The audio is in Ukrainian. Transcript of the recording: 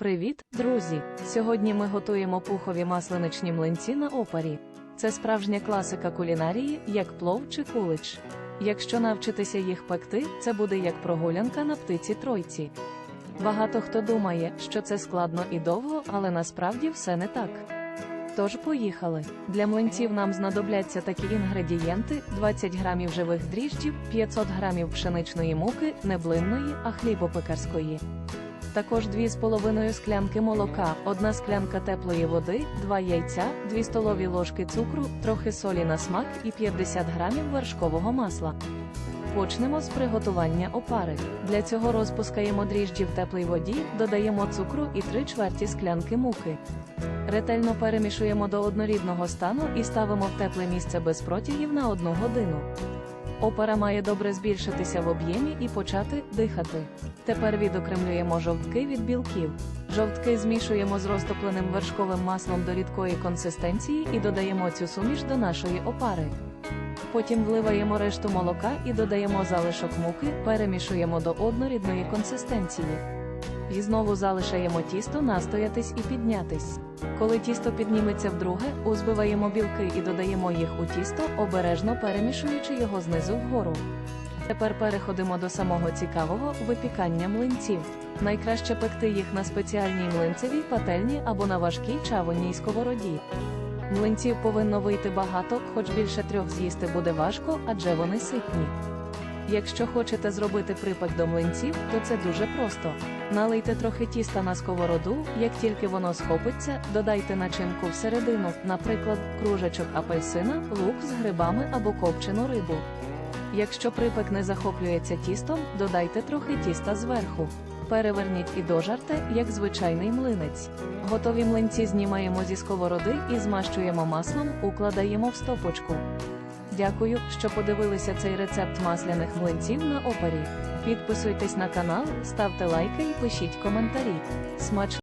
Привіт, друзі! Сьогодні ми готуємо пухові масленичні млинці на опарі. Це справжня класика кулінарії, як плов чи кулич. Якщо навчитися їх пекти, це буде як прогулянка на птиці тройці. Багато хто думає, що це складно і довго, але насправді все не так. Тож поїхали. Для млинців нам знадобляться такі інгредієнти: 20 грамів живих дріжджів, 500 грамів пшеничної муки, не блинної, а хлібопекарської. Також 2,5 склянки молока, 1 склянка теплої води, 2 яйця, 2 столові ложки цукру, трохи солі на смак і 50 грамів вершкового масла. Почнемо з приготування опари. Для цього розпускаємо дріжджі в теплій воді, додаємо цукру і 3 чверті склянки муки. Ретельно перемішуємо до однорідного стану і ставимо в тепле місце без протягів на 1 годину. Опара має добре збільшитися в об'ємі і почати дихати. Тепер відокремлюємо жовтки від білків. Жовтки змішуємо з розтопленим вершковим маслом до рідкої консистенції і додаємо цю суміш до нашої опари. Потім вливаємо решту молока і додаємо залишок муки, перемішуємо до однорідної консистенції. І знову залишаємо тісто настоятись і піднятись. Коли тісто підніметься вдруге, узбиваємо білки і додаємо їх у тісто, обережно перемішуючи його знизу вгору. Тепер переходимо до самого цікавого випікання млинців. Найкраще пекти їх на спеціальній млинцевій пательні або на важкій чавунній сковороді. Млинців повинно вийти багато, хоч більше трьох з'їсти буде важко, адже вони ситні. Якщо хочете зробити припек до млинців, то це дуже просто. Налийте трохи тіста на сковороду, як тільки воно схопиться, додайте начинку всередину, наприклад, кружечок апельсина, лук з грибами або копчену рибу. Якщо припек не захоплюється тістом, додайте трохи тіста зверху. Переверніть і дожарте, як звичайний млинець. Готові млинці знімаємо зі сковороди і змащуємо маслом, укладаємо в стопочку. Дякую, що подивилися цей рецепт масляних млинців на опері. Підписуйтесь на канал, ставте лайки і пишіть коментарі. Смач